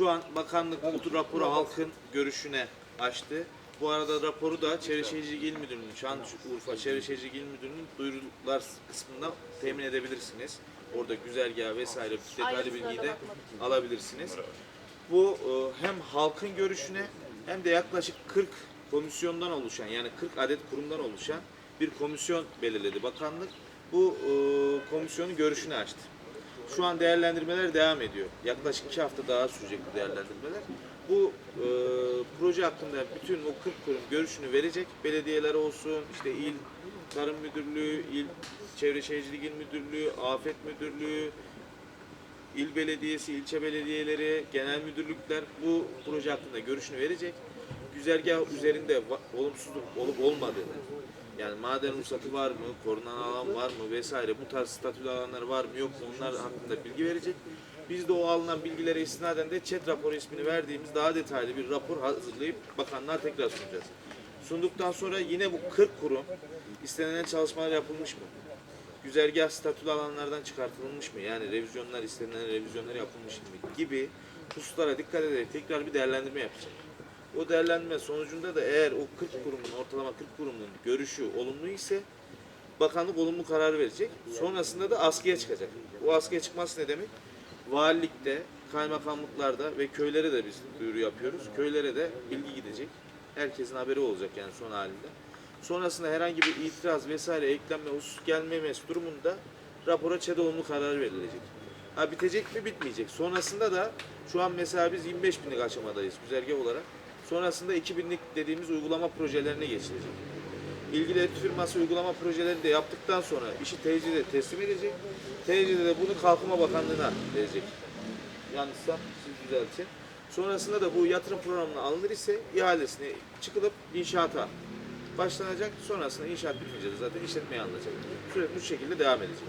Şu an bakanlık bu raporu halkın görüşüne açtı. Bu arada raporu da Çevre Şehircilik İl Müdürlüğü'nün, Şanlıurfa Çevre Şehircilik İl Müdürlüğü'nün duyurular kısmından temin edebilirsiniz. Orada güzergah vesaire detaylı bilgiyi de alabilirsiniz. Bu e, hem halkın görüşüne hem de yaklaşık 40 komisyondan oluşan yani 40 adet kurumdan oluşan bir komisyon belirledi bakanlık. Bu e, komisyonun görüşünü açtı. Şu an değerlendirmeler devam ediyor. Yaklaşık iki hafta daha sürecek bu değerlendirmeler. Bu e, proje hakkında bütün o 40 kurum görüşünü verecek. Belediyeler olsun, işte il Tarım Müdürlüğü, il Çevre Şehircilik İl Müdürlüğü, Afet Müdürlüğü, il belediyesi, ilçe belediyeleri, genel müdürlükler bu proje hakkında görüşünü verecek. Güzergah üzerinde olumsuzluk olup olmadığını, yani maden ruhsatı var mı, korunan alan var mı vesaire bu tarz statülü alanlar var mı yok mu onlar hakkında bilgi verecek. Biz de o alınan bilgilere istinaden de ÇED raporu ismini verdiğimiz daha detaylı bir rapor hazırlayıp bakanlığa tekrar sunacağız. Sunduktan sonra yine bu 40 kurum istenilen çalışmalar yapılmış mı? güzergah statülü alanlardan çıkartılmış mı? Yani revizyonlar istenilen revizyonlar yapılmış mı? Gibi hususlara dikkat ederek tekrar bir değerlendirme yapacak. O değerlendirme sonucunda da eğer o 40 kurumun, ortalama 40 kurumun görüşü olumlu ise bakanlık olumlu karar verecek. Sonrasında da askıya çıkacak. O askıya çıkması ne demek? Valilikte, kaymakamlıklarda ve köylere de biz duyuru yapıyoruz. Köylere de bilgi gidecek. Herkesin haberi olacak yani son halinde. Sonrasında herhangi bir itiraz vesaire eklenme husus gelmemesi durumunda rapora ÇED olumlu karar verilecek. Ha bitecek mi bitmeyecek. Sonrasında da şu an mesela biz 25 binlik aşamadayız güzergah olarak. Sonrasında 2000'lik dediğimiz uygulama projelerine geçilecek. İlgili etüt firması uygulama projelerini de yaptıktan sonra işi tecrüde teslim edecek. Tecrüde de bunu Kalkınma Bakanlığı'na verecek. Yanlışsam siz düzeltin. Sonrasında da bu yatırım programına alınır ise ihalesine çıkılıp inşaata başlanacak. Sonrasında inşaat bitince de zaten işletmeye alınacak. Süreç bu şekilde devam edecek.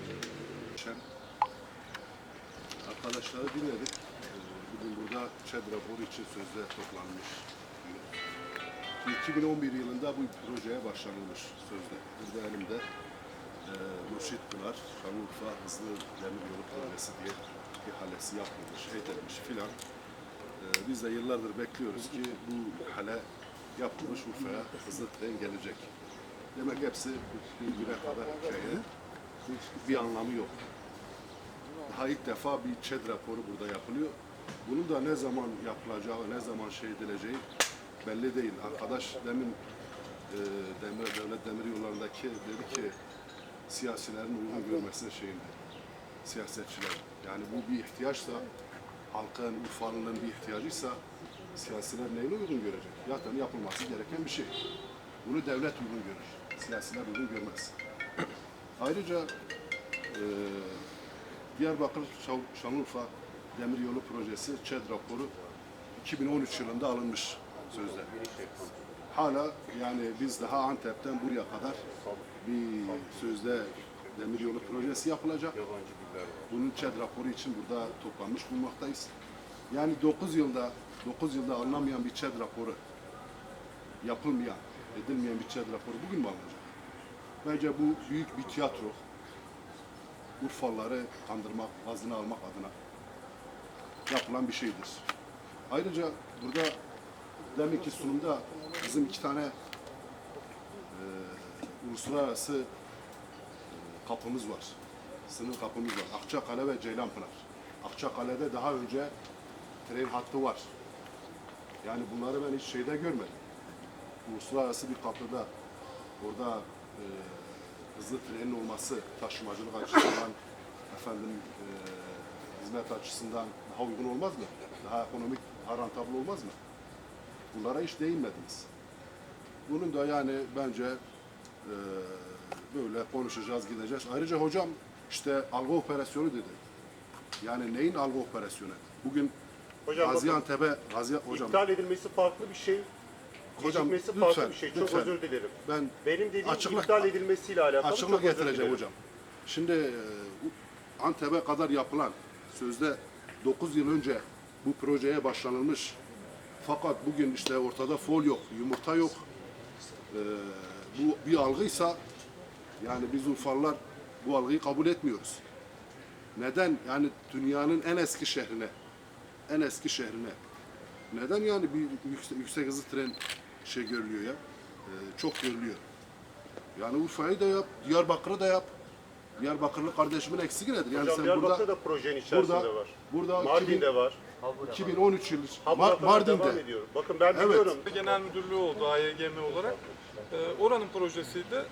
Arkadaşları dinledik. Bugün burada ÇED raporu için sözde toplanmış. 2011 yılında bu projeye başlanılmış sözde. Burada elimde e, Mürşit Pınar, Şanlıurfa Hızlı Demir Yolu Projesi diye ihalesi yapılmış, edilmiş filan. E, biz de yıllardır bekliyoruz ki bu ihale yapılmış Urfa'ya hızlı tren gelecek. Demek hepsi bir güne kadar hikaye. Bir anlamı yok. Daha ilk defa bir ÇED raporu burada yapılıyor. Bunun da ne zaman yapılacağı, ne zaman şey edileceği belli değil. Arkadaş demin e, demir, devlet demir yollarındaki dedi ki siyasilerin uygun görmesine şeyinde. Siyasetçiler. Yani bu bir ihtiyaçsa, halkın, Urfalı'nın bir ihtiyacıysa siyasiler neyine uygun görecek? Zaten yapılması gereken bir şey. Bunu devlet uygun görür. Siyasiler uygun görmez. Ayrıca e, Diyarbakır Şan- Şanlıurfa Demiryolu Projesi ÇED raporu 2013 yılında alınmış sözde. Hala yani biz daha Antep'ten buraya kadar bir sözde demiryolu projesi yapılacak. Bunun ÇED raporu için burada toplanmış bulunmaktayız. Yani 9 yılda 9 yılda alınamayan bir ÇED raporu yapılmayan, edilmeyen bir ÇED raporu bugün mü alınacak? Bence bu büyük bir tiyatro. Urfalıları kandırmak, gazını almak adına yapılan bir şeydir. Ayrıca burada deminki sunumda bizim iki tane e, uluslararası e, kapımız var. Sınır kapımız var. Akçakale ve Ceylanpınar. Akçakale'de daha önce tren hattı var. Yani bunları ben hiç şeyde görmedim. Uluslararası bir kapıda orada e, hızlı trenin olması taşımacılık açısından efendim e, hizmet açısından daha uygun olmaz mı? Daha ekonomik, daha rentable olmaz mı? Bunlara hiç değinmediniz. Bunun da yani bence e, böyle konuşacağız, gideceğiz. Ayrıca hocam işte algı operasyonu dedi. Yani neyin algı operasyonu? Bugün Hocam Gaziantep'e, Gazi, hocam iptal edilmesi farklı bir şey. Hocam, Gecikmesi farklı lütfen, bir şey. Çok lütfen. özür dilerim. ben Benim dediğim Açıklık- iptal edilmesiyle alakalı açıklık özür getireceğim dilerim. hocam. Şimdi e, Antep'e kadar yapılan sözde 9 yıl önce bu projeye başlanılmış. Fakat bugün işte ortada fol yok, yumurta yok. E, bu bir algıysa yani biz Urfalılar bu algıyı kabul etmiyoruz. Neden? Yani dünyanın en eski şehrine, en eski şehrine. Neden yani bir yüksek, yüksek hızlı tren şey görülüyor ya? Ee, çok görülüyor. Yani Urfa'yı da yap, Diyarbakır'ı da yap. Diyarbakırlı kardeşimin eksik nedir? Yani Hocam sen Diyarbakır'da burada da projenin içerisinde burada var. burada Mardin'de var. 2013 yılı Mar- Mardin'de. Bakın ben Evet. biliyorum. Genel Müdürlüğü oldu AYGM olarak. Ee, oranın projesiydi.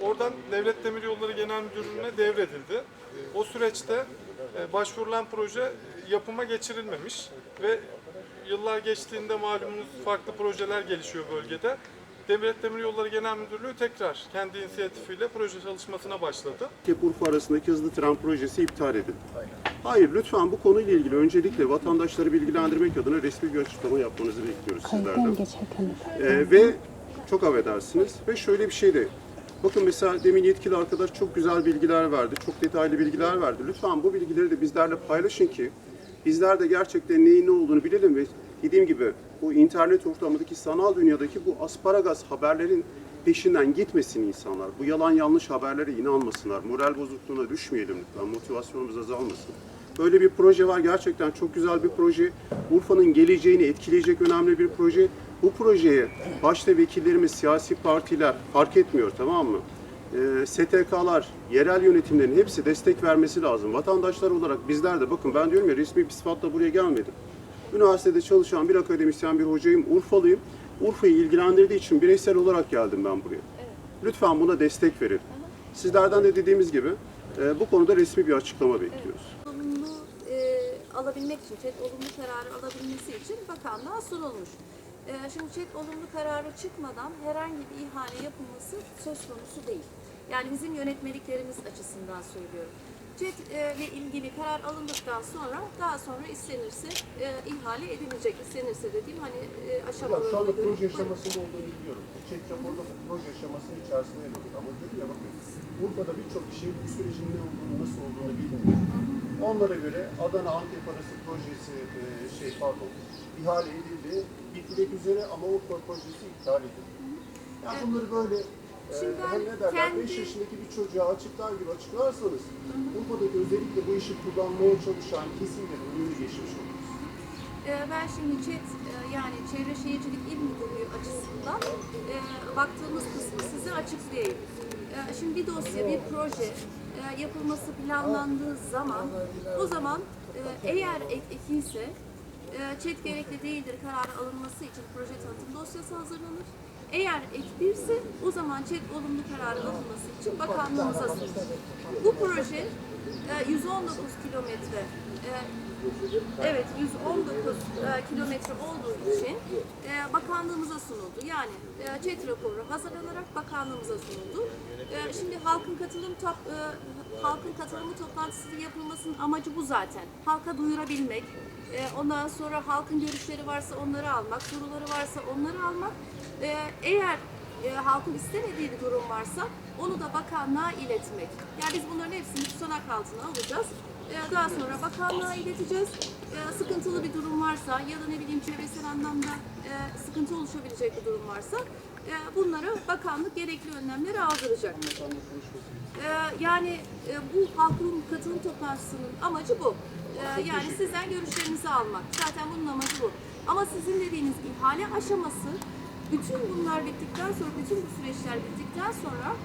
Oradan Devlet Demiryolları Genel Müdürlüğü'ne devredildi. O süreçte e, başvurulan proje yapıma geçirilmemiş ve yıllar geçtiğinde malumunuz farklı projeler gelişiyor bölgede. Devlet Demiryolları Genel Müdürlüğü tekrar kendi inisiyatifiyle proje çalışmasına başladı. Urfa arasındaki hızlı tren projesi iptal edildi. Hayır, lütfen bu konuyla ilgili öncelikle vatandaşları bilgilendirmek adına resmi bir açıklama yapmanızı bekliyoruz sizlerden. Ee, ve çok affedersiniz. Ve şöyle bir şey de, bakın mesela demin yetkili arkadaş çok güzel bilgiler verdi, çok detaylı bilgiler verdi. Lütfen bu bilgileri de bizlerle paylaşın ki bizler de gerçekten neyin ne olduğunu bilelim ve dediğim gibi bu internet ortamındaki sanal dünyadaki bu asparagas haberlerin peşinden gitmesin insanlar. Bu yalan yanlış haberlere inanmasınlar. Moral bozukluğuna düşmeyelim lütfen. Motivasyonumuz azalmasın. Böyle bir proje var. Gerçekten çok güzel bir proje. Urfa'nın geleceğini etkileyecek önemli bir proje. Bu projeye başta vekillerimiz, siyasi partiler fark etmiyor tamam mı? Ee, STK'lar, yerel yönetimlerin hepsi destek vermesi lazım. Vatandaşlar olarak bizler de bakın ben diyorum ya resmi bir sıfatla buraya gelmedim. Üniversitede çalışan bir akademisyen, bir hocayım, Urfalıyım. Urfa'yı ilgilendirdiği için bireysel olarak geldim ben buraya. Lütfen buna destek verin. Sizlerden de dediğimiz gibi e, bu konuda resmi bir açıklama bekliyoruz. olumlu e, alabilmek için, ÇED olumlu kararı alabilmesi için bakanlığa sunulmuş. E, şimdi ÇED olumlu kararı çıkmadan herhangi bir ihale yapılması söz konusu değil. Yani bizim yönetmeliklerimiz açısından söylüyorum. ÇED e, ile ilgili karar alındıktan sonra daha sonra istenirse e, ihale edilecek. İstenirse dediğim hani e, aşamalarına Şu anda göre- proje aşamasında olduğunu biliyorum. Çek raporda proje aşamasının içerisinde alıyor. Ama dedim ya bakın Urfa'da birçok kişi bu sürecin ne olduğunu, nasıl olduğunu bilmiyor. Onlara göre Adana Antep arası projesi e, şey pardon ihale edildi. Bitmek üzere ama Urfa projesi iptal edildi. Yani bunları böyle Şimdi ben hem ne derler kendi- 5 yaşındaki bir çocuğa açıklar gibi açıklarsanız Urfa'daki özellikle bu işi kullanmaya çalışan kesimlerin önünü geçmiş oluruz. Ee, Ben şimdi ÇED e, yani Çevre Şehircilik İl Müdürlüğü açısından e, baktığımız kısmı size açıklayayım. E, Şimdi bir dosya, bir proje yapılması planlandığı zaman o zaman eğer ek ekiyse e, ÇED gerekli değildir kararı alınması için proje tanıtım dosyası hazırlanır. Eğer ek birse o zaman ÇED olumlu kararı alınması için bakanlığımıza sunulur. Bu proje e, 119 kilometre e, Evet, 119 e, kilometre olduğu için e, bakanlığımıza sunuldu. Yani e, ÇED raporu hazırlanarak bakanlığımıza sunuldu. E, şimdi halkın katılım top, e, halkın katılımı toplantısı yapılmasının amacı bu zaten. Halka duyurabilmek, e, ondan sonra halkın görüşleri varsa onları almak, soruları varsa onları almak. E, eğer e, halkın istemediği bir durum varsa onu da bakanlığa iletmek. Yani biz bunların hepsini tutanak altına alacağız. E, daha sonra bakanlığa ileteceğiz. E, sıkıntılı bir durum varsa ya da ne bileyim çevresel anlamda e, sıkıntı oluşabilecek bir durum varsa e, bunları bakanlık gerekli önlemleri aldıracak. Yani e, bu halkın katılım toplantısının amacı bu. Yani sizden görüşlerinizi almak. Zaten bunun amacı bu. Ama sizin dediğiniz ihale aşaması bütün bunlar bittikten sonra, bütün bu süreçler bittikten sonra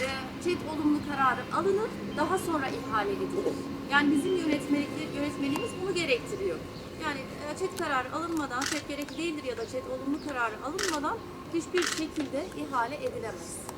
e, ÇED olumlu kararı alınır, daha sonra ihale edilir. Yani bizim yönetmelik, yönetmeliğimiz bunu gerektiriyor. Yani e, ÇED kararı alınmadan, ÇED gerekli değildir ya da ÇED olumlu kararı alınmadan hiçbir şekilde ihale edilemez.